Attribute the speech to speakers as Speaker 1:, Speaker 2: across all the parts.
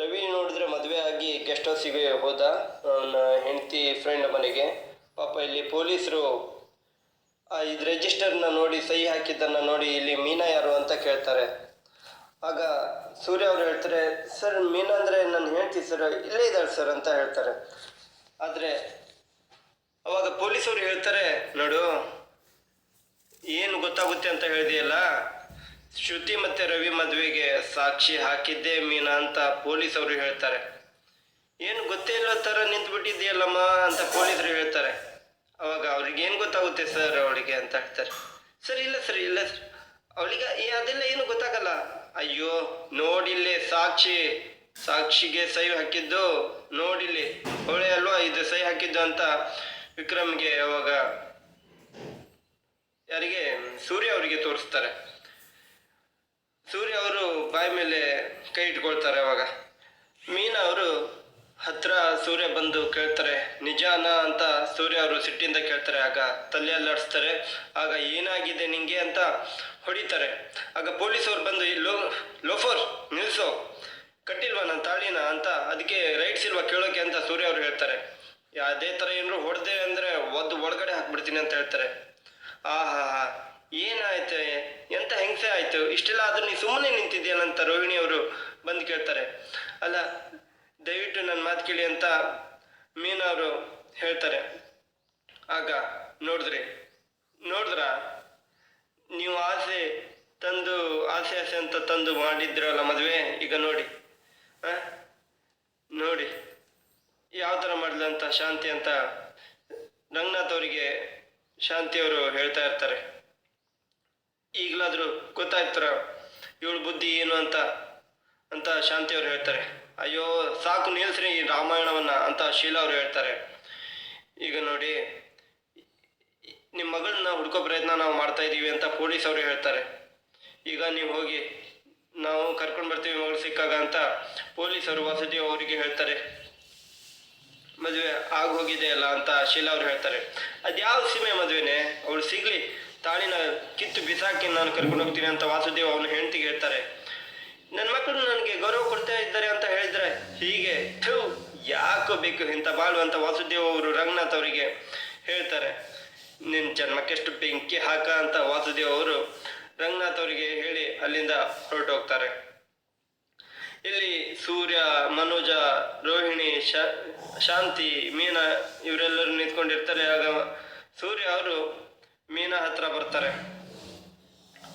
Speaker 1: ರವಿ ನೋಡಿದ್ರೆ ಮದುವೆ ಆಗಿ ಗೆಸ್ಟ್ ಹೌಸಿಗೆ ಹೋದ ಅವನ ಹೆಂಡತಿ ಫ್ರೆಂಡ್ ಮನೆಗೆ. ಪಾಪ ಇಲ್ಲಿ ಪೊಲೀಸರು ಇದು ರಿಜಿಸ್ಟರ್ನ ನೋಡಿ, ಸಹಿ ಹಾಕಿದ್ದನ್ನು ನೋಡಿ ಇಲ್ಲಿ ಮೀನಾ ಯಾರು ಅಂತ ಕೇಳ್ತಾರೆ. ಆಗ ಸೂರ್ಯ ಅವರು ಹೇಳ್ತಾರೆ, ಸರ್, ಮೀನಾ ಅಂದರೆ ನನ್ನ ಹೇಳ್ತೀನಿ ಸರ್ ಇಲ್ಲೇ ಇದ್ದಾಳೆ ಸರ್ ಅಂತ ಹೇಳ್ತಾರೆ. ಆದರೆ ಅವಾಗ ಪೊಲೀಸರು ಹೇಳ್ತಾರೆ, ನೋಡು, ಏನು ಗೊತ್ತಾಗುತ್ತೆ ಅಂತ ಹೇಳಿದೆಯಲ್ಲ ಶ್ರುತಿ ಮತ್ತೆ ರವಿ ಮದುವೆಗೆ ಸಾಕ್ಷಿ ಹಾಕಿದ್ದೇ ಮೀನಾ ಅಂತ ಪೊಲೀಸ್ ಅವರು ಹೇಳ್ತಾರೆ. ಏನು ಗೊತ್ತೇ ಇಲ್ಲ ಥರ ನಿಂತ್ಬಿಟ್ಟಿದ್ಯಲ್ಲಮ್ಮ ಅಂತ ಪೊಲೀಸರು ಹೇಳ್ತಾರೆ. ಅವಾಗ ಅವ್ರಿಗೆ ಏನು ಗೊತ್ತಾಗುತ್ತೆ ಸರ್ ಅವಳಿಗೆ ಅಂತ ಹೇಳ್ತಾರೆ. ಸರ್ ಇಲ್ಲ ಸರ್ ಇಲ್ಲ ಸರ್. ಅವಳಿಗೆ ಅದೆಲ್ಲ ಏನು ಗೊತ್ತಾಗಲ್ಲ. ಅಯ್ಯೋ, ನೋಡಿಲ್ಲಿ ಸಾಕ್ಷಿ. ಸಾಕ್ಷಿಗೆ ಸಹಿ ಹಾಕಿದ್ದು ನೋಡಿಲ್ಲಿ. ಹೊಳೆ ಅಲ್ವಾ ಇದು ಸಹಿ ಹಾಕಿದ್ದು ಅಂತ ವಿಕ್ರಮ್ಗೆ ಅವಾಗ ಯಾರಿಗೆ? ಸೂರ್ಯ ಅವರಿಗೆ ತೋರಿಸ್ತಾರೆ. ಸೂರ್ಯ ಅವರು ಬಾಯಿ ಮೇಲೆ ಕೈ ಇಟ್ಕೊಳ್ತಾರೆ ಅವಾಗ. ಮೀನಾ ಅವರು, ಹತ್ರ ಸೂರ್ಯ ಬಂದು ಕೇಳ್ತಾರೆ, ನಿಜಾನ ಅಂತ ಸೂರ್ಯ ಅವರು ಸಿಟ್ಟಿಂದ ಕೇಳ್ತಾರೆ, ಆಗ ತಲೆ ಅಲ್ಲಾಡಿಸ್ತಾರೆ. ಆಗ ಏನಾಗಿದೆ ನಿಂಗೆ ಅಂತ ಹೊಡಿತಾರೆ. ಆಗ ಪೊಲೀಸ್ ಅವ್ರು ಬಂದು, ಈ ಲೋ, ಲೋಫರ್, ನಿಲ್ಸೋ. ಕಟ್ಟಿಲ್ವಾ ನನ್ನ ತಾಳಿನ? ಅಂತ ಅದಕ್ಕೆ ರೈಟ್ಸ್ ಇಲ್ವಾ ಕೇಳೋಕೆ ಅಂತ ಸೂರ್ಯ ಅವರು ಹೇಳ್ತಾರೆ. ಅದೇ ಥರ ಏನಾರು ಹೊಡೆದೆ ಅಂದರೆ ಒದ್ದು ಒಳಗಡೆ ಹಾಕ್ಬಿಡ್ತೀನಿ ಅಂತ ಹೇಳ್ತಾರೆ. ಆಹಾ ಏನಾಯ್ತು? ಎಂತ ಹಿಂಸೆ ಆಯ್ತು? ಇಷ್ಟೆಲ್ಲ ಆದ್ರೂ ನೀ ಸುಮ್ಮನೆ ನಿಂತಿದ್ಯಾನಂತ ಅಂತ ರೋಹಿಣಿ ಅವರು ಬಂದು ಕೇಳ್ತಾರೆ. ಅಲ್ಲ, ದಯವಿಟ್ಟು ನನ್ನ ಮಾತು ಕೇಳಿ ಅಂತ ಮೀನಾ ಅವರು ಹೇಳ್ತಾರೆ. ಆಗ ನೋಡಿದ್ರಿ. ನೋಡಿದ್ರ? ನೀವು ಆಸೆ ತಂದು, ಆಸೆ ಆಸೆ ಅಂತ ತಂದು ಮಾಡಿದ್ರಲ್ಲ ಮದುವೆ? ಈಗ ನೋಡಿ. ಆ? ನೋಡಿ. ಯಾವ ಥರ ಮಾಡಿದಂತ ಶಾಂತಿ ಅಂತ? ರಂಗನಾಥ್ ಅವರಿಗೆ ಶಾಂತಿ ಅವರು ಹೇಳ್ತಾ ಇರ್ತಾರೆ. ಈಗಲಾದರೂ ಗೊತ್ತಾಯ್ತರ ಇವಳ ಬುದ್ಧಿ ಏನು ಅಂತ ಅಂತ ಶಾಂತಿ ಅವರು ಹೇಳ್ತಾರೆ. ಅಯ್ಯೋ, ಸಾಕು ನಿಲ್ಸ್ರಿ ಈ ರಾಮಾಯಣವನ್ನ ಅಂತ ಶೀಲಾ ಅವರು ಹೇಳ್ತಾರೆ. ಈಗ ನೋಡಿ ನಿಮ್ಮ ಮಗಳನ್ನ ಹುಡ್ಕೋ ಪ್ರಯತ್ನ ನಾವು ಮಾಡ್ತಾ ಇದ್ದೀವಿ ಅಂತ ಪೊಲೀಸ್ ಅವರು ಹೇಳ್ತಾರೆ. ಈಗ ನೀವು ಹೋಗಿ, ನಾವು ಕರ್ಕೊಂಡು ಬರ್ತೀವಿ ಮಗಳು ಸಿಕ್ಕಾಗ ಅಂತ ಪೊಲೀಸ್ ಅವರು ವಸತಿ ಅವರಿಗೆ ಹೇಳ್ತಾರೆ. ಮದುವೆ ಆಗ ಹೋಗಿದೆ ಅಲ್ಲ ಅಂತ ಶೀಲಾ ಅವ್ರು ಹೇಳ್ತಾರೆ. ಅದ್ಯಾವ ಸೀಮೆ ಮದುವೆನೆ? ಅವಳು ಸಿಗ್ಲಿ. ತಾಳಿನ ಕಿತ್ತು ಬಿಸಾಕಿ ನಾನು ಕರ್ಕೊಂಡು ಹೋಗ್ತೀನಿ ಅಂತ ವಾಸುದೇವ್ ಅವನ ಹೆಂಡತಿಗೆ ಹೇಳ್ತಾರೆ. ನನ್ನ ಮಕ್ಕಳು ನನಗೆ ಗೌರವ ಕೊಡ್ತಾ ಇದ್ದಾರೆ ಅಂತ ಹೇಳಿದ್ರೆ ಹೀಗೆ, ಥೂ, ಯಾಕೋ ಬೇಕು ಇಂಥ ಬಾಳು ಅಂತ ವಾಸುದೇವ್ ಅವರು ರಂಗನಾಥ್ ಅವರಿಗೆ ಹೇಳ್ತಾರೆ. ನಿನ್ನ ಜನ್ಮಕ್ಕೆಷ್ಟು ಬೆಂಕಿ ಹಾಕ ಅಂತ ವಾಸುದೇವ್ ಅವರು ರಂಗನಾಥ್ ಅವರಿಗೆ ಹೇಳಿ ಅಲ್ಲಿಂದ ಹೊರಟೋಗ್ತಾರೆ. ಇಲ್ಲಿ ಸೂರ್ಯ, ಮನೋಜ, ರೋಹಿಣಿ ಶಾಂತಿ, ಮೀನಾ ಇವರೆಲ್ಲರೂ ನಿಂತ್ಕೊಂಡಿರ್ತಾರೆ. ಆಗ ಸೂರ್ಯ ಅವರು ಮೀನಾ ಹತ್ರ ಬರ್ತಾರೆ.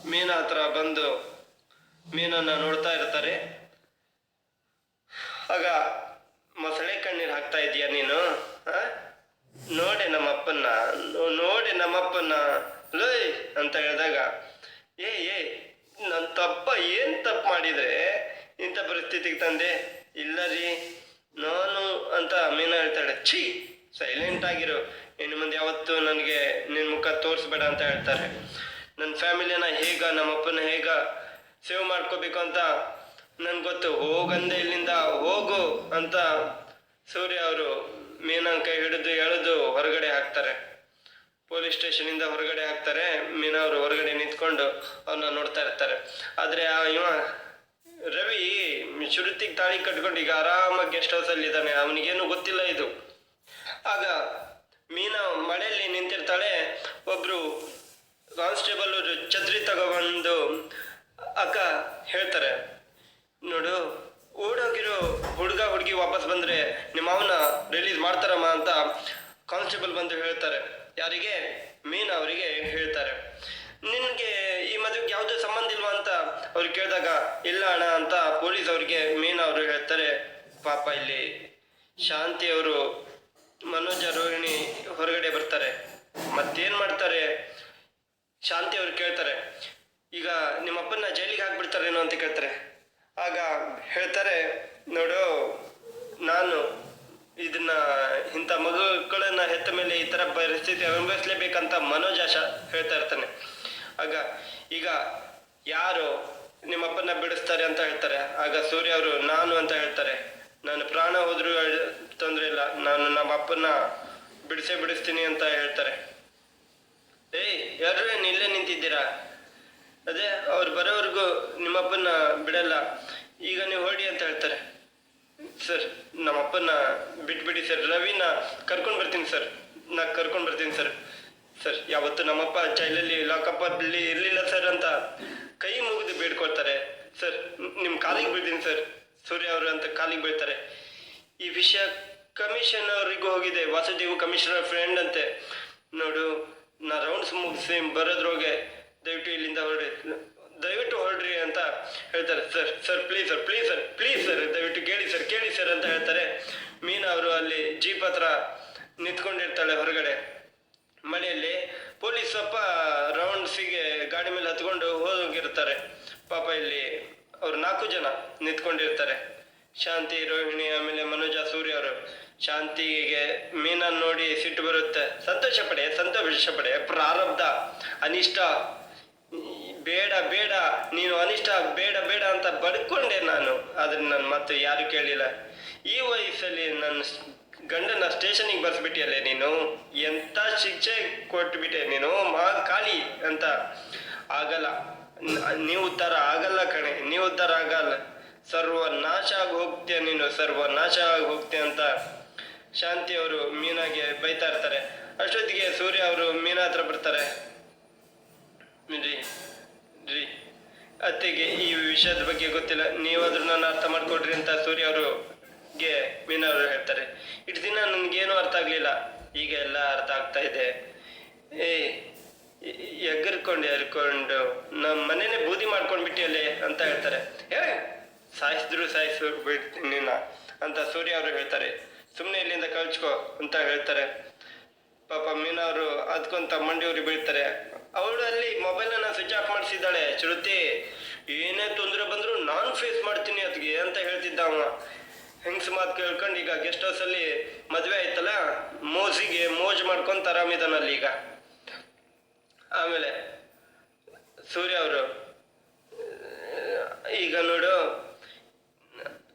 Speaker 1: ಮೀನ ಹತ್ರ ಬಂದು ಮೀನನ್ನ ನೋಡ್ತಾ ಇರ್ತಾರೆ. ಆಗ ಮೊಸಳೆ ಕಣ್ಣೀರ್ ಹಾಕ್ತಾ ಇದೀಯ ನೀನು? ನೋಡೆ ನಮ್ಮಪ್ಪನ್ನ ನೋಡಿ ನಮ್ಮಪ್ಪನ್ನ. ಲೋಯ್ ಅಂತ ಹೇಳಿದಾಗ, ಏ ಏ ನನ್ನ ತಪ್ಪ ಏನ್ ತಪ್ಪು ಮಾಡಿದ್ರೆ ಇಂಥ ಪರಿಸ್ಥಿತಿಗೆ ತಂದೆ? ಇಲ್ಲ ರೀ. ನಾನು ಅಂತ ಮೀನ ಹೇಳ್ತಾಳೆ, ಛೀ ಸೈಲೆಂಟ್ ಆಗಿರು. ಇನ್ನು ಮುಂದೆ ಯಾವತ್ತು ನನಗೆ ನಿನ್ನ ಮುಖ ತೋರಿಸ್ಬೇಡ ಅಂತ ಹೇಳ್ತಾರೆ. ನನ್ನ ಫ್ಯಾಮಿಲಿನ ಹೇಗ, ನಮ್ಮಪ್ಪನ ಹೇಗ ಸೇವ್ ಮಾಡ್ಕೋಬೇಕು ಅಂತ ನನ್ಗೆ ಗೊತ್ತು. ಹೋಗಂದೆ ಇಲ್ಲಿಂದ ಹೋಗು ಅಂತ ಸೂರ್ಯ ಅವರು ಮೀನನ್ ಕೈ ಹಿಡಿದು ಎಳೆದು ಹೊರಗಡೆ ಹಾಕ್ತಾರೆ. ಪೊಲೀಸ್ ಸ್ಟೇಷನಿಂದ ಹೊರಗಡೆ ಹಾಕ್ತಾರೆ. ಮೀನಾ ಅವರು ಹೊರಗಡೆ ನಿಂತ್ಕೊಂಡು ಅವ್ರನ್ನ ನೋಡ್ತಾ ಇರ್ತಾರೆ. ಆದ್ರೆ ಆ ಇವ ರವಿ ಶ್ರುತಿಗೆ ತಾಳಿ ಕಟ್ಕೊಂಡು ಈಗ ಆರಾಮಾಗಿ ಗೆಸ್ಟ್ ಹೌಸಲ್ಲಿ ಇದ್ದಾನೆ. ಅವನಿಗೇನು ಗೊತ್ತಿಲ್ಲ ಇದು. ಆಗ ಮೀನಾ ಮಳೆಯಲ್ಲಿ ನಿಂತಿರ್ತಾಳೆ. ಒಬ್ರು ಕಾನ್ಸ್ಟೇಬಲ್ ಛತ್ರಿ ತಗೊಬಂದು ಅಕ್ಕ ಹೇಳ್ತಾರೆ, ನೋಡು, ಓಡೋಗಿರೋ ಹುಡುಗ ಹುಡುಗಿ ವಾಪಸ್ ಬಂದ್ರೆ ನಿಮ್ಮ ಅವನ ರಿಲೀಸ್ ಮಾಡ್ತಾರಮ್ಮ ಅಂತ ಕಾನ್ಸ್ಟೇಬಲ್ ಬಂದು ಹೇಳ್ತಾರೆ. ಯಾರಿಗೆ? ಮೀನ್ ಅವರಿಗೆ ಹೇಳ್ತಾರೆ. ನಿನಗೆ ಈ ಮದುವೆಗೆ ಯಾವುದೇ ಸಂಬಂಧ ಇಲ್ವಾ ಅಂತ ಅವ್ರು ಕೇಳಿದಾಗ, ಇಲ್ಲ ಅಣ್ಣ ಅಂತ ಪೊಲೀಸ್ ಅವರಿಗೆ ಮೀನ್ ಅವರು ಹೇಳ್ತಾರೆ. ಪಾಪ ಇಲ್ಲಿ ಶಾಂತಿ ಅವರು ಮನೋಜ ರೋಹಿಣಿ ಹೊರಗಡೆ ಬರ್ತಾರೆ. ಮತ್ತೇನ್ ಮಾಡ್ತಾರೆ? ಶಾಂತಿ ಅವ್ರು ಕೇಳ್ತಾರೆ. ಈಗ ನಿಮ್ಮಪ್ಪನ ಜೈಲಿಗೆ ಹಾಕ್ಬಿಡ್ತಾರೇನೋ ಅಂತ ಕೇಳ್ತಾರೆ. ಆಗ ಹೇಳ್ತಾರೆ, ನೋಡು, ನಾನು ಇದನ್ನ ಇಂಥ ಮಗುಗಳನ್ನ ಹೆತ್ತ ಮೇಲೆ ಈ ತರ ಪರಿಸ್ಥಿತಿ ಅನುಭವಿಸ್ಲೇಬೇಕಂತ ಮನೋಜ ಆಶಾ ಹೇಳ್ತಾ ಇರ್ತಾನೆ. ಆಗ ಈಗ ಯಾರು ನಿಮ್ಮಪ್ಪನ ಬಿಡಿಸ್ತಾರೆ ಅಂತ ಹೇಳ್ತಾರೆ. ಆಗ ಸೂರ್ಯ ಅವರು, ನಾನು ಅಂತ ಹೇಳ್ತಾರೆ. ನಾನು ಪ್ರಾಣ ಹೋದ್ರೂ ತೊಂದರೆ ಇಲ್ಲ. ನಾನು ನಮ್ಮ ಅಪ್ಪನ ಬಿಡಿಸೇ ಬಿಡಿಸ್ತೀನಿ ಅಂತ ಹೇಳ್ತಾರೆ. ಏಯ್ ಯಾರು ಇಲ್ಲೇ ನಿಂತಿದ್ದೀರಾ? ಅದೇ, ಅವ್ರು ಬರೋವರೆಗೂ ನಿಮ್ಮಪ್ಪನ ಬಿಡಲ್ಲ. ಈಗ ನೀವು ಹೊಡಿ ಅಂತ ಹೇಳ್ತಾರೆ. ಸರ್ ನಮ್ಮಪ್ಪನ ಬಿಟ್ಬಿಡಿ ಸರ್. ರವಿನ ಕರ್ಕೊಂಡು ಬರ್ತೀನಿ ಸರ್. ನಾ ಕರ್ಕೊಂಡು ಬರ್ತೀನಿ ಸರ್. ಸರ್, ಯಾವತ್ತು ನಮ್ಮಪ್ಪ ಜೈಲಲ್ಲಿ ಲಾಕಪ್ಪ ಇರಲಿಲ್ಲ ಸರ್ ಅಂತ ಕೈ ಮುಗಿದು ಬೇಡ್ಕೊಳ್ತಾರೆ. ಸರ್ ನಿಮ್ಮ ಕಾಲಿಗೆ ಬಿಡ್ತೀನಿ ಸರ್. ಸೂರ್ಯ ಅವರು ಅಂತ ಕಾಲಿಗೆ ಬೀಳ್ತಾರೆ. ಈ ವಿಷಯ ಕಮಿಷನ್ ಅವರಿಗೂ ಹೋಗಿದೆ. ವಾಸುದೇವ್ ಕಮಿಷನರ್ ಫ್ರೆಂಡ್ ಅಂತೆ. ನೋಡು, ನಾ ರೌಂಡ್ಸ್ ಮುಗಿಸಿ ಬರೋದ್ರೋಗೆ ದಯವಿಟ್ಟು ಇಲ್ಲಿಂದ ಹೊರಡಿ. ದಯವಿಟ್ಟು ಹೊರಡ್ರಿ ಅಂತ ಹೇಳ್ತಾರೆ. Sir sir please sir please sir please sir, ದಯವಿಟ್ಟು ಕೇಳಿ ಸರ್ ಕೇಳಿ ಸರ್ ಅಂತ ಹೇಳ್ತಾರೆ. ಮೀನಾ ಅವರು ಅಲ್ಲಿ ಜೀಪ್ ಹತ್ರ ನಿಂತ್ಕೊಂಡಿರ್ತಾಳೆ ಹೊರಗಡೆ. ಮಳೆಯಲ್ಲಿ ಪೊಲೀಸ್ ಸ್ವಲ್ಪ ರೌಂಡ್ಸಿಗೆ ಗಾಡಿ ಮೇಲೆ ಹತ್ಕೊಂಡು ಹೋಗಿರ್ತಾರೆ. ಪಾಪ ಇಲ್ಲಿ ಅವ್ರು ನಾಲ್ಕು ಜನ ನಿಂತ್ಕೊಂಡಿರ್ತಾರೆ. ಶಾಂತಿ ರೋಹಿಣಿ ಆಮೇಲೆ ಮನೋಜ ಸೂರ್ಯ ಅವರು. ಶಾಂತಿಗೆ ಮೀನಾ ನೋಡಿ ಸಿಟ್ಟು ಬರುತ್ತೆ. ಸಂತೋಷ ಪಡೆ ಸಂತೋಷ ಪಡೆ. ಪ್ರಾರಬ್ಧ, ಅನಿಷ್ಟ. ಬೇಡ ಬೇಡ, ನೀನು ಅನಿಷ್ಟ, ಬೇಡ ಬೇಡ ಅಂತ ಬಡ್ಕೊಂಡೆ ನಾನು. ಆದ್ರೆ ನನ್ನ ಮತ್ತೆ ಯಾರು ಕೇಳಿಲ್ಲ. ಈ ವಯಸ್ಸಲ್ಲಿ ನನ್ನ ಗಂಡನ ಸ್ಟೇಷನಿಗೆ ಬರ್ಸ್ಬಿಟ್ಟಿಯಲ್ಲೇ ನೀನು? ಎಂತ ಶಿಕ್ಷೆ ಕೊಟ್ಬಿಟ್ಟೆ ನೀನು? ಮಾ, ಖಾಲಿ ಅಂತ ಆಗಲ್ಲ. ನೀವು ಉದ್ಧಾರ ಆಗಲ್ಲ ಕಣೆ, ನೀವು ಉದ್ಧಾರ ಆಗಲ್ಲ. ಸರ್ವನಾಶ ಆಗಿ ಹೋಗ್ತೀಯ ನೀನು ಸರ್ವನಾಶ ಆಗಿ ಹೋಗ್ತೀಯ ಅಂತ ಶಾಂತಿ ಅವರು ಮೀನಾಗೆ ಬೈತಾ ಇರ್ತಾರೆ. ಅಷ್ಟೊತ್ತಿಗೆ ಸೂರ್ಯ ಅವರು ಮೀನಾ ಹತ್ರ ಬರ್ತಾರೆ. ರೀ ಅತ್ತೆಗೆ ಈ ವಿಷಯದ ಬಗ್ಗೆ ಗೊತ್ತಿಲ್ಲ. ನೀವಾದ್ರೂ ನಾನು ಅರ್ಥ ಮಾಡ್ಕೊಡ್ರಿ ಅಂತ ಸೂರ್ಯ ಅವರು ಗೆ ಅವರು ಹೇಳ್ತಾರೆ. ಇಷ್ಟು ದಿನ ನನಗೇನು ಅರ್ಥ ಆಗ್ಲಿಲ್ಲ. ಈಗ ಎಲ್ಲ ಅರ್ಥ ಆಗ್ತಾ ಇದೆ. ಏ ಎಗರ್ಕೊಂಡು ಎರ್ಕೊಂಡು ನಮ್ಮ ಮನೇನೆ ಬೂದಿ ಮಾಡ್ಕೊಂಡ್ಬಿಟ್ಟಿಯಲ್ಲಿ ಅಂತ ಹೇಳ್ತಾರೆ. ಏ, ಸಾಯಿಸಿದ್ರು, ಸಾಯಿಸು ಬಿಡ್ತೀನಿ ಅಂತ ಸೂರ್ಯ ಅವರು ಹೇಳ್ತಾರೆ. ಸುಮ್ಮನೆ ಇಲ್ಲಿಂದ ಕಳ್ಚ್ಕೋ ಅಂತ ಹೇಳ್ತಾರೆ. ಪಾಪ ಮೀನಾ ಅವರು ಅದ್ಕೊಂತ ಮಂಡಿಯವ್ರಿಗೆ ಬೀಳ್ತಾರೆ. ಅವಳು ಅಲ್ಲಿ ಮೊಬೈಲ್ ಸ್ವಿಚ್ ಆಫ್ ಮಾಡಿಸಿದ್ದಾಳೆ, ಶ್ರುತಿ. ಏನೇ ತೊಂದರೆ ಬಂದ್ರು ನಾನು ಫೇಸ್ ಮಾಡ್ತೀನಿ ಅದಕ್ಕೆ ಅಂತ ಹೇಳ್ತಿದ್ದ ಅವ. ಹೆಂಗ್ಸ್ ಮಾತು ಕೇಳ್ಕೊಂಡು ಈಗ ಗೆಸ್ಟ್ ಹೌಸ್ ಅಲ್ಲಿ ಮದ್ವೆ ಆಯ್ತಲ್ಲ, ಮೋಜಿಗೆ ಮೋಜ್ ಮಾಡ್ಕೊಂತ ಆರಾಮಿದಾನಲ್ಲಿ ಈಗ ಆಮೇಲೆ ಸೂರ್ಯ ಅವರು, ಈಗ ನೋಡು,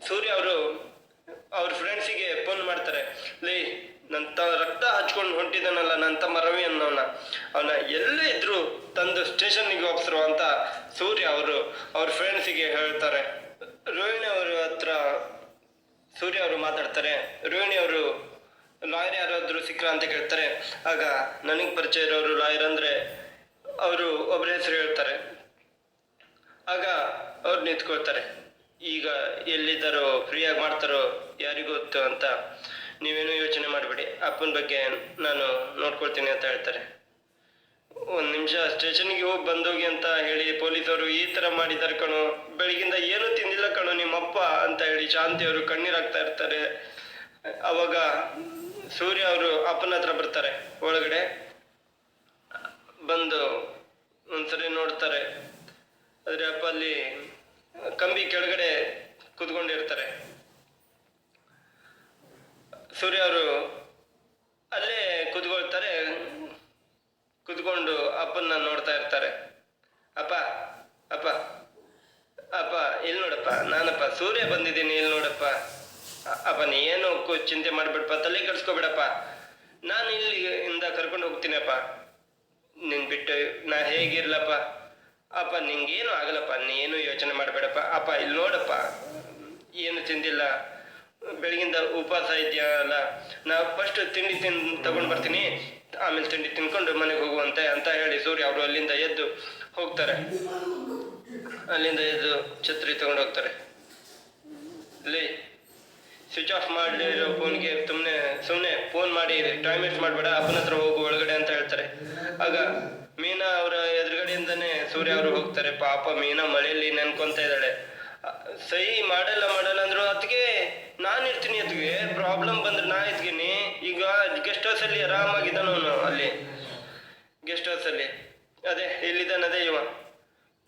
Speaker 1: ಸೂರ್ಯ ಅವರು ಅವ್ರ ಫ್ರೆಂಡ್ಸಿಗೆ ಫೋನ್ ಮಾಡ್ತಾರೆ. ಲೇ ನನ್ನ ತ ರಕ್ತ ಹಚ್ಕೊಂಡು ಹೊಂಟಿದ್ದಾನಲ್ಲ ನನ್ನ ತಮ್ಮ ರವಿ ಅನ್ನೋನ ಅವನ ಎಲ್ಲೇ ಇದ್ರು ತಂದು ಸ್ಟೇಷನ್ಗೆ ಹೋಗ್ಸರು ಅಂತ ಸೂರ್ಯ ಅವರು ಅವ್ರ ಫ್ರೆಂಡ್ಸಿಗೆ ಹೇಳ್ತಾರೆ. ರೋಹಿಣಿ ಅವ್ರ ಹತ್ರ ಸೂರ್ಯ ಅವರು ಮಾತಾಡ್ತಾರೆ. ರೋಹಿಣಿ ಅವರು, ಲಾಯರ್ ಯಾರಾದ್ರೂ ಸಿಕ್ಕ ಅಂತ ಕೇಳ್ತಾರೆ. ಆಗ ನನಗೆ ಪರಿಚಯ ಇರೋರು ಲಾಯರ್ ಅಂದ್ರೆ ಅವರು ಒಬ್ಬರ ಹೆಸರು ಹೇಳ್ತಾರೆ. ಆಗ ಅವ್ರು ನಿಂತ್ಕೊಳ್ತಾರೆ. ಈಗ ಎಲ್ಲಿದ್ದಾರೋ, ಫ್ರೀಯಾಗಿ ಮಾಡ್ತಾರೋ ಯಾರಿಗೂ ಗೊತ್ತು ಅಂತ ನೀವೇನು ಯೋಚನೆ ಮಾಡಬೇಡಿ. ಅಪ್ಪನ ಬಗ್ಗೆ ನಾನು ನೋಡ್ಕೊಳ್ತೀನಿ ಅಂತ ಹೇಳ್ತಾರೆ. ಒಂದು ನಿಮಿಷ ಸ್ಟೇಷನ್ಗೆ ಹೋಗಿ ಬಂದೋಗಿ ಅಂತ ಹೇಳಿ ಪೊಲೀಸವರು ಈ ಥರ ಮಾಡಿದ್ದಾರೆ ಕಣು. ಬೆಳಗಿಂದ ಏನು ತಿಂದಿಲ್ಲ ಕಣೋ ನಿಮ್ಮಪ್ಪ ಅಂತ ಹೇಳಿ ಶಾಂತಿ ಅವರು ಕಣ್ಣೀರಾಗ್ತಾ ಇರ್ತಾರೆ. ಅವಾಗ ಸೂರ್ಯ ಅವರು ಅಪ್ಪನ ಹತ್ರ ಬರ್ತಾರೆ ಒಳಗಡೆ. ಬಂದು ಒಂದ್ಸರಿ ನೋಡ್ತಾರೆ. ಆದ್ರೆ ಅಪ್ಪ ಅಲ್ಲಿ ಕಂಬಿ ಕೆಳಗಡೆ ಕುತ್ಕೊಂಡಿರ್ತಾರೆ. ಸೂರ್ಯ ಅವರು ಅಲ್ಲೇ ಕುತ್ಕೊಳ್ತಾರೆ. ಕುತ್ಕೊಂಡು ಅಪ್ಪನ್ನ ನೋಡ್ತಾ ಇರ್ತಾರೆ. ಅಪ್ಪ ಅಪ್ಪ ಅಪ್ಪ ಇಲ್ಲಿ ನೋಡಪ್ಪ, ನಾನಪ್ಪ, ಸೂರ್ಯ ಬಂದಿದ್ದೀನಿ ಇಲ್ಲಿ ನೋಡಪ್ಪ. ಅಪ್ಪ ನೀ ಏನು ಚಿಂತೆ ಮಾಡ್ಬಿಡಪ್ಪ, ತಲೆ ಕೆಡ್ಸ್ಕೊಬೇಡಪ್ಪ. ನಾನು ಇಲ್ಲಿ ಇಂದ ಕರ್ಕೊಂಡು ಹೋಗ್ತೀನಪ್ಪ. ನಿನ್ ಬಿಟ್ಟು ನಾ ಹೇಗಿರ್ಲಪ್ಪ? ಅಪ್ಪ, ನಿಂಗೇನು ಆಗಲ್ಲಪ್ಪ ನೀ ಏನು ಯೋಚನೆ ಮಾಡಬೇಡಪ್ಪ. ಅಪ್ಪ, ಇಲ್ಲಿ ನೋಡಪ್ಪ, ಏನು ತಿಂದಿಲ್ಲ. ಬೆಳಗಿಂದ ಉಪವಾಸ ಇದೆಯಲ್ಲ ನಾ ಫಸ್ಟ್ ತಿಂಡಿ ತಿನ್, ತಗೊಂಡು ಬರ್ತೀನಿ. ಆಮೇಲೆ ತಿಂಡಿ ತಿನ್ಕೊಂಡು ಮನೆಗೆ ಹೋಗುವಂತೆ ಅಂತ ಹೇಳಿ ಸೂರ್ಯ ಅವರು ಅಲ್ಲಿಂದ ಎದ್ದು ಹೋಗ್ತಾರೆ. ಅಲ್ಲಿಂದ ಎದ್ದು ಛತ್ರಿ ತಗೊಂಡು ಹೋಗ್ತಾರೆ. ಲೇ ಸ್ವಿಚ್ ಆಫ್ ಮಾಡಿರೋ ಫೋನ್ಗೆ ಸುಮ್ಮನೆ ಸುಮ್ಮನೆ ಫೋನ್ ಮಾಡಿ ಟೈಮ್ ವೇಸ್ಟ್ ಮಾಡಬೇಡ, ಅಪ್ಪನ ಹತ್ರ ಹೋಗು ಒಳಗಡೆ ಅಂತ ಹೇಳ್ತಾರೆ. ಆಗ ಮೀನಾ ಅವರ ಎದುರುಗಡೆಯಿಂದನೇ ಸೂರ್ಯ ಅವರು ಹೋಗ್ತಾರೆ. ಪಾಪ ಮೀನಾ ಮಳೆಯಲ್ಲಿ ನೆನ್ಕೊಂತ ಇದ್ದಾಳೆ. ಸಹಿ ಮಾಡಲ್ಲ ಮಾಡಲ್ಲ ಅಂದ್ರು ಅದಕ್ಕೆ ನಾನು ಇರ್ತೀನಿ ಅದಕ್ಕೆ ಪ್ರಾಬ್ಲಮ್ ಬಂದ್ರೆ ನಾ ಇದ್ಗೀನಿ. ಈಗ ಗೆಸ್ಟ್ ಹೌಸ್ ಅಲ್ಲಿ ಆರಾಮಾಗಿದ್ದಾನು ಅಲ್ಲಿ. ಗೆಸ್ಟ್ ಹೌಸ್ ಅಲ್ಲಿ. ಅದೇ, ಇಲ್ಲಿದ್ದಾನೆ ಅದೇ ಇವ.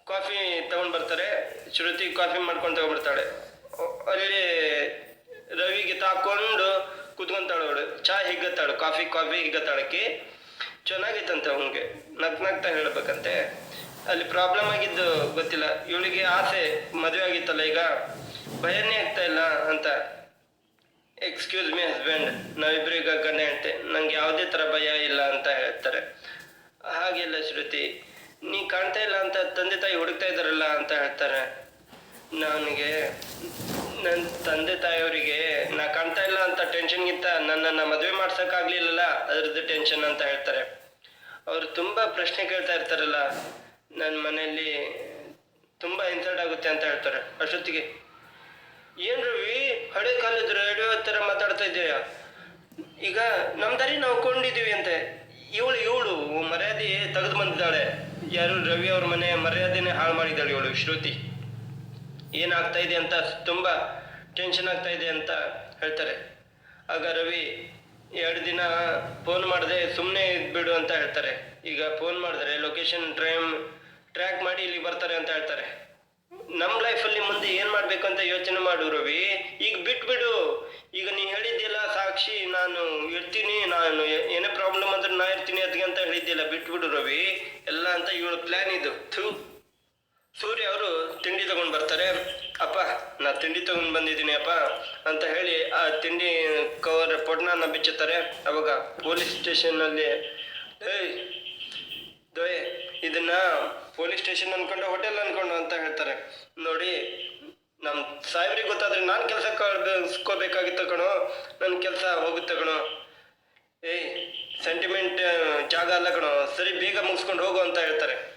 Speaker 1: ಕಾಫಿ ತಗೊಂಡ್ ಬರ್ತಾರೆ. ಶ್ರುತಿ ಕಾಫಿ ಮಾಡ್ಕೊಂಡು ತಗೊಂಡ್ಬರ್ತಾಳೆ ಅ- ಅಲ್ಲಿ ರವಿಗೆ ತಾಕೊಂಡು ಕುತ್ಕೊಂತಾಳು ಅವಳು. ಚಾ ಹಿಗ್ಗತ್ತಾಳು, ಕಾಫಿ ಕಾಫಿ ಹಿಗ್ಗತ್ತಾಳಕ್ಕೆ. ಚೆನ್ನಾಗಿತ್ತಂತೆ ಅವನಿಗೆ. ನಗ್ ನಗ್ತಾ ಹೇಳ್ಬೇಕಂತೆ. ಅಲ್ಲಿ ಪ್ರಾಬ್ಲಮ್ ಆಗಿದ್ದು ಗೊತ್ತಿಲ್ಲ. ಇವಳಿಗೆ ಆಸೆ ಮದುವೆ ಆಗಿತ್ತಲ್ಲ ಈಗ. ಭಯನೇ ಆಗ್ತಾ ಇಲ್ಲ ಅಂತ. ಎಕ್ಸ್ಕ್ಯೂಸ್ ಮಿ ಹಸ್ಬೆಂಡ್ ನಾವಿಬ್ರು ಈಗ ಗಂಡ, ಹೆಂಡತಿ. ನಂಗೆ ಯಾವುದೇ ಥರ ಭಯ ಇಲ್ಲ ಅಂತ ಹೇಳ್ತಾರೆ. ಹಾಗೆಲ್ಲ ಶ್ರುತಿ. ನೀ ಕಾಣ್ತಾ ಇಲ್ಲ ಅಂತ ತಂದೆ ತಾಯಿ ಹುಡುಕ್ತಾ ಇದ್ದಾರಲ್ಲ ಅಂತ ಹೇಳ್ತಾರೆ. ನನಗೆ ನನ್ನ ತಂದೆ ತಾಯಿಯವರಿಗೆ, ನಾ ಕಾಣ್ತಾ ಇಲ್ಲ ಅಂತ ಟೆನ್ಷನ್ಗಿಂತ ನನ್ನನ್ನ ಮದುವೆ ಮಾಡ್ಸೋಕ್ಕಾಗ್ಲಿಲ್ಲಲ್ಲ ಅದ್ರದ್ದು ಟೆನ್ಷನ್ ಅಂತ ಹೇಳ್ತಾರೆ. ಅವರು ತುಂಬಾ ಪ್ರಶ್ನೆ ಕೇಳ್ತಾ ಇರ್ತಾರಲ್ಲ ನನ್ನ ಮನೆಯಲ್ಲಿ ತುಂಬಾ ಇನ್ಸಲ್ಟ್ ಆಗುತ್ತೆ ಅಂತ ಹೇಳ್ತಾರೆ. ಅಷ್ಟೊತ್ತಿಗೆ, ಏನ್ ರವಿ, ಹಳೆ ಕಾಲದ ರೇಡಿಯೋ ಹತ್ತಿರ ಮಾತಾಡ್ತಾ ಇದ್ದೀಯಾ? ಈಗ ನಮ್ ದಾರಿ ನಾವು ಕೊಂಡಿದೀವಿ ಅಂತೆ. ಇವಳು ಇವಳು, ಮರ್ಯಾದೆ ತೆಗೆದು ಬಂದಿದ್ದಾಳೆ. ಯಾರು ರವಿ ಅವ್ರ ಮನೆ ಮರ್ಯಾದೆನೆ ಹಾಳು ಮಾಡಿದ್ದಾಳೆ ಇವಳು, ಶ್ರುತಿ. ಏನಾಗ್ತಾ ಇದೆ ಅಂತ ತುಂಬಾ ಟೆನ್ಷನ್ ಆಗ್ತಾ ಇದೆ ಅಂತ ಹೇಳ್ತಾರೆ. ಆಗ ರವಿ ಎರಡು ದಿನ ಫೋನ್ ಮಾಡದೆ ಸುಮ್ಮನೆ ಇದ್ಬಿಡು ಅಂತ ಹೇಳ್ತಾರೆ. ಈಗ ಫೋನ್ ಮಾಡಿದ್ರೆ ಲೊಕೇಶನ್ ಟ್ರೈಮ್ ಟ್ರ್ಯಾಕ್ ಮಾಡಿ ಇಲ್ಲಿ ಬರ್ತಾರೆ ಅಂತ ಹೇಳ್ತಾರೆ. ನಮ್ಮ ಲೈಫಲ್ಲಿ ಮುಂದೆ ಏನು ಮಾಡಬೇಕು ಅಂತ ಯೋಚನೆ ಮಾಡು ರವಿ. ಈಗ ಬಿಟ್ಬಿಡು. ಈಗ ನೀ ಹೇಳಿದ್ದೀಯಲ್ಲ ಸಾಕ್ಷಿ, ನಾನು ಇರ್ತೀನಿ, ನಾನು ಏನೇ ಪ್ರಾಬ್ಲಮ್ ಅಂದ್ರೆ ನಾ ಇರ್ತೀನಿ ಅದಕ್ಕೆ ಅಂತ ಹೇಳಿದ್ದಿಲ್ಲ ಬಿಟ್ಬಿಡು ರವಿ. ಎಲ್ಲ ಅಂತ ಇವಳು ಪ್ಲಾನ್ ಇದು. ಥೂ. ಸೂರ್ಯ ಅವರು ತಿಂಡಿ ತಗೊಂಡ್ ಬರ್ತಾರೆ. ಅಪ್ಪ, ನಾ ತಿಂಡಿ ತಗೊಂಡ್ ಬಂದಿದ್ದೀನಿ ಅಪ್ಪ ಅಂತ ಹೇಳಿ ಆ ತಿಂಡಿ ಕವರ್ ಪೊಟ್ನ ಬಿಚ್ಚುತ್ತಾರೆ. ಅವಾಗ ಪೊಲೀಸ್ ಸ್ಟೇಷನ್ ಅಲ್ಲಿ, ಏಯ್, ದೊಯ್, ಇದನ್ನ ಪೊಲೀಸ್ ಸ್ಟೇಷನ್ ಅನ್ಕೊಂಡು ಹೋಟೆಲ್ ಅನ್ಕೊಂಡು ಅಂತ ಹೇಳ್ತಾರೆ. ನೋಡಿ, ನಮ್ ಸಾಹೇಬ್ರಿಗೆ ಗೊತ್ತಾದ್ರೆ ನಾನ್ ಕೆಲಸ ಕಳ್ಸ್ಕೋಬೇಕಾಗಿತ್ತು ಕಣೋ. ನನ್ನ ಕೆಲಸ ಹೋಗುತ್ತೆ ಕಣೋ. ಏಯ್ ಸೆಂಟಿಮೆಂಟ್ ಜಾಗ ಅಲ್ಲ ಕಣೋ. ಸರಿ, ಬೇಗ ಮುಗಿಸ್ಕೊಂಡು ಹೋಗು ಅಂತ ಹೇಳ್ತಾರೆ.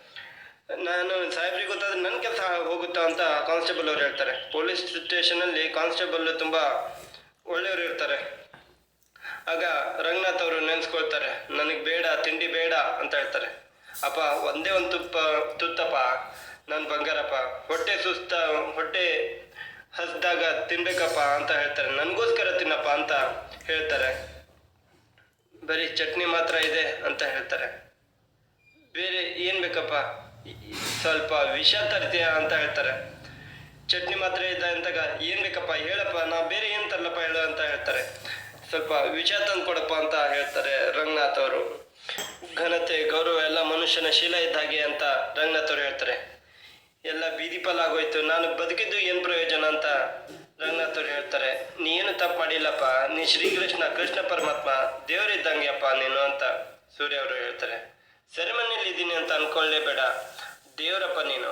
Speaker 1: ನಾನು ಸಾಹೇಬ್ರಿಗೆ ಗೊತ್ತಾದ್ರೆ ನನ್ನ ಕೆಲಸ ಹೋಗುತ್ತಾ ಅಂತ ಕಾನ್ಸ್ಟೇಬಲ್ ಅವ್ರು ಹೇಳ್ತಾರೆ. ಪೊಲೀಸ್ ಸ್ಟೇಷನಲ್ಲಿ ಕಾನ್ಸ್ಟೇಬಲ್ ತುಂಬಾ ಒಳ್ಳೆಯವರು ಇರ್ತಾರೆ. ಆಗ ರಂಗನಾಥ್ ಅವರು ನೆನೆಸ್ಕೊಳ್ತಾರೆ, ನನಗೆ ಬೇಡ, ತಿಂಡಿ ಬೇಡ ಅಂತ ಹೇಳ್ತಾರೆ. ಅಪ್ಪ, ಒಂದೇ ಒಂದು ತುಪ್ಪ, ತುತ್ತಪ್ಪ ನನ್ನ ಬಂಗಾರಪ್ಪ. ಹೊಟ್ಟೆ ಸುಸ್ತ, ಹೊಟ್ಟೆ ಹಸ್ದಾಗ ತಿನ್ಬೇಕಪ್ಪ ಅಂತ ಹೇಳ್ತಾರೆ. ನನಗೋಸ್ಕರ ತಿನ್ನಪ್ಪ ಅಂತ ಹೇಳ್ತಾರೆ. ಬರೀ ಚಟ್ನಿ ಮಾತ್ರ ಇದೆ ಅಂತ ಹೇಳ್ತಾರೆ. ಬೇರೆ ಏನ್ ಬೇಕಪ್ಪ? ಸ್ವಲ್ಪ ವಿಷ ತರ್ತೀಯ ಅಂತ ಹೇಳ್ತಾರೆ. ಚಟ್ನಿ ಮಾತ್ರ ಇದ್ದ ಅಂತಾಗ ಏನ್ ಬೇಕಪ್ಪ? ಹೇಳಪ್ಪ, ನಾ ಬೇರೆ ಏನ್ ತರ್ಲಪ್ಪ ಹೇಳು ಅಂತ ಹೇಳ್ತಾರೆ. ಸ್ವಲ್ಪ ವಿಷ ತಂದು ಕೊಡಪ್ಪ ಅಂತ ಹೇಳ್ತಾರೆ ರಂಗನಾಥ್ ಅವರು. ಘನತೆ, ಗೌರವ ಎಲ್ಲ ಮನುಷ್ಯನ ಶೀಲ ಇದ್ದ ಹಾಗೆ ಅಂತ ರಂಗನಾಥ್ ಅವರು ಹೇಳ್ತಾರೆ. ಎಲ್ಲ ಬೀದಿ ಪಾಲಾಗೋಯ್ತು ನಾನು ಬದುಕಿದ್ದು ಏನ್ ಪ್ರಯೋಜನ ಅಂತ ರಂಗನಾಥ್ ಅವ್ರು ಹೇಳ್ತಾರೆ. ನೀ ಏನು ತಪ್ಪು ಮಾಡಿಲ್ಲಪ್ಪ. ನೀ ಶ್ರೀಕೃಷ್ಣ, ಕೃಷ್ಣ ಪರಮಾತ್ಮ ದೇವರಿದ್ದಂಗೆ ಅಪ್ಪ ನೀನು ಅಂತ ಸೂರ್ಯ ಅವರು ಹೇಳ್ತಾರೆ. ಸೆರೆಮನೆಯಲ್ಲಿ ಇದ್ದೀನಿ ಅಂತ ಅನ್ಕೊಳ್ಳೇಬೇಡ ದೇವರಪ್ಪ ನೀನು.